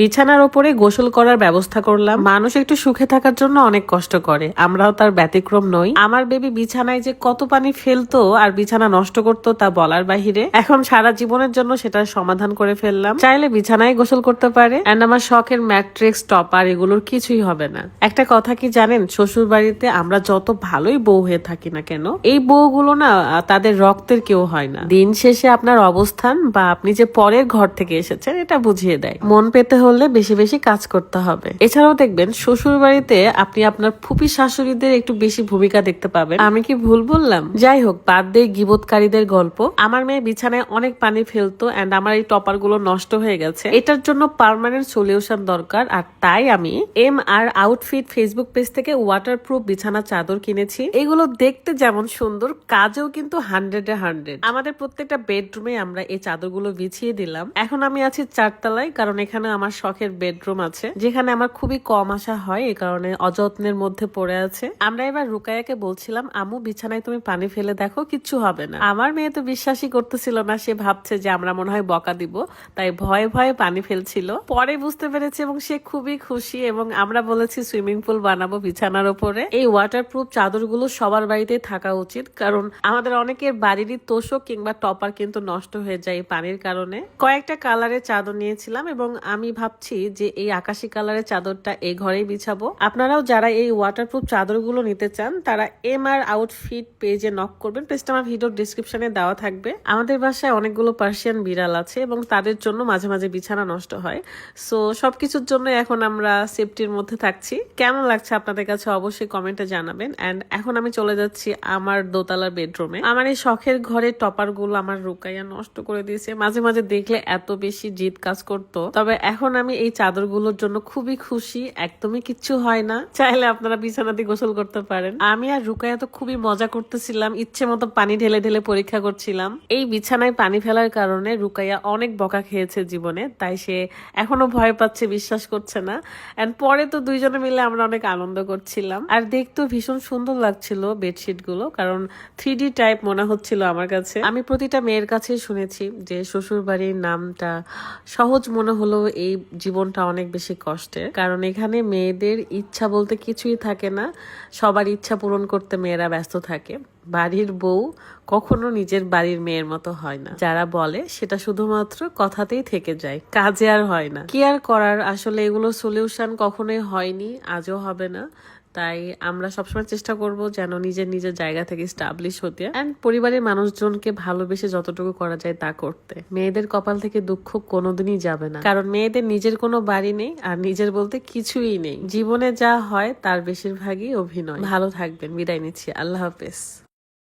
বিছানার ওপরে গোসল করার ব্যবস্থা করলাম। মানুষ একটু সুখে থাকার জন্য অনেক কষ্ট করে। আমরাও তার ব্যতিক্রম নই। আমার বেবি বিছানায় যে কত পানি ফেলতো আর বিছানা নষ্ট করতো তা বলার বাহিরে, এখন সারা জীবনের জন্য সেটার সমাধান করে ফেললাম। চাইলে বিছানায় গোসল করতে পারে। এন্ড আমার শখের ম্যাট্রিক্স, টপার এগুলোর কিছুই হবে না। একটা কথা কি জানেন? শ্বশুর বাড়িতে আমরা যত ভালোই বউ হয়ে থাকি না কেন, এই বউগুলো না, তাদের রক্তের কেউ হয় না। দিন শেষে আপনার অবস্থান বা আপনি যে পরের ঘর থেকে এসেছেন, এটা বুঝিয়ে দেয়। মন পেতে হলে বেশি বেশি কাজ করতে হবে। এছাড়াও দেখবেন শ্বশুর বাড়িতে আপনি আপনার ফুপি শাশুড়িদের একটু বেশি ভূমিকা দেখতে পাবেন। আমি কি ভুল বললাম? যাই হোক, বাদ দিয়ে গিবতকারীদের গল্প। আমার মেয়ে বিছানায় অনেক পানি ফেলতো এন্ড আমার এই টপারগুলো নষ্ট হয়ে গেছে। এটার জন্য পার্মানেন্ট সলিউশন দরকার। আর তাই আমি M R outfit Facebook page থেকে ওয়াটারপ্রুফ বিছানা চাদর কিনেছি। এগুলো দেখতে যেমন সুন্দর, কাজেও কিন্তু হান্ড্রেড হান্ড্রেড আমাদের প্রত্যেকটা বেডরুমে আমরা এই চাদরগুলো বিছিয়ে দিলাম। এখন আমি আছি চারতলায়, কারণ এখানে আমার শখের বেডরুম আছে, যেখানে আমার খুবই কম আসা হয় এই কারণে অযত্নের মধ্যে পড়ে আছে। আমরা এবার রুকায়াকে বলছিলাম আমু বিছানায় তুমি পানি ফেলে দেখো, কিচ্ছু হবে না। আমার মেয়ে তো বিশ্বাসই করতেছিল না, সে ভাবছে যে আমরা মনে হয় বকা দিব, তাই ভয়ে ভয়ে পানি ফেলছিল। পরে বুঝতে পেরেছে এবং সে খুবই খুশি এবং আমরা বলেছি, সুইমিং পুল বানাবো বিছানার উপরে এই ওয়াটার ওয়াটারপ্রুফ চাদরগুলো সবার বাড়িতে থাকা উচিত, কারণ আমাদের অনেকের বাড়িরই তোষক কিংবা টপার কিন্তু নষ্ট হয়ে যায় পানির কারণে। কয়েকটা কালারের চাদর নিয়েছিলাম এবং আমি ভাবছি যে এই আকাশি কালারের চাদরটা এই ঘরেই বিছাবো। আপনারাও যারা এই ওয়াটারপ্রুফ চাদরগুলো নিতে চান, তারা এম আর আউটফিট পেজে নক করবেন। পেজটা আমার ভিডিও ডিসক্রিপশনে দেওয়া থাকবে। আমাদের বাসায় অনেকগুলো পার্সিয়ান বিড়াল আছে এবং তাদের জন্য মাঝে মাঝে বিছানা নষ্ট হয়। সো সবকিছুর জন্য এখন আমরা সেফটির মধ্যে থাকছি। কেমন লাগছে আপনাদের কাছে অবশ্যই কমেন্টে জানাবেন। অ্যান্ড এখন আমি চলে যাচ্ছি আমার দোতলার বেডরুমে আমার এই শখের ঘরে টপারগুলো আমার রুকাইয়া নষ্ট করে দিয়েছে। মাঝে মাঝে দেখলে এত বেশি জিদ কাজ করতো। তবে এখন আমি এই চাদরগুলোর জন্য খুবই খুশি, একদমই কিচ্ছু হয় না। চাইলে আপনারা বিছানাতে গোসল করতে পারেন। আমি আর রুকাইয়া তো খুবই মজা করতেছিলাম, ইচ্ছে মতো পানি ঢেলে ঢেলে পরীক্ষা করছিলাম। এই বিছানায় পানি ফেলার কারণে রুকাইয়া অনেক বকা খেয়েছে জীবনে, তাই সে এখনও ভয় পাচ্ছে, বিশ্বাস করছে না। এন্ড পরে তো দুইজনে মিলে আমরা অনেক আনন্দ করছিলাম। আর দেখতেও ভীষণ সুন্দর লাগছিল বেডশিটগুলো কারণ থ্রি টাইপ মনে হচ্ছিল আমার কাছে। আমি প্রতিটা মেয়ের কাছে শুনেছি যে শ্বশুর বাড়ির নামটা সহজ মনে হলো এই জীবনটা অনেক বেশি কষ্টের। কারণ এখানে মেয়েদের ইচ্ছা বলতে কিছুই থাকে না। সবার ইচ্ছা পূরণ করতে মেয়েরা ব্যস্ত থাকে। বাড়ির বউ কখনো নিজের বাড়ির মেয়ের মতো হয় না। যারা বলে, সেটা শুধুমাত্র কথাতেই থেকে যায়। কাজে আর হয় না। কি আর করার? আসলে এগুলো সলিউশন কখনোই হয়নি, আজও হবে না। তাই আমরা সবসময় চেষ্টা করব যেন নিজের নিজের জায়গা থেকে স্টাবলিশ হতে। অ্যান্ড পরিবারের মানুষজনকে ভালোবেসে যতটুকু করা যায় তা করতে। মেয়েদের কপাল থেকে দুঃখ কোনোদিনই যাবে না। কারণ মেয়েদের নিজের কোনো বাড়ি নেই আর নিজের বলতে কিছুই নেই। জীবনে যা হয় তার বেশিরভাগই অভিনয়। ভালো থাকবেন। বিদায় নিচ্ছি। আল্লাহ হাফেজ।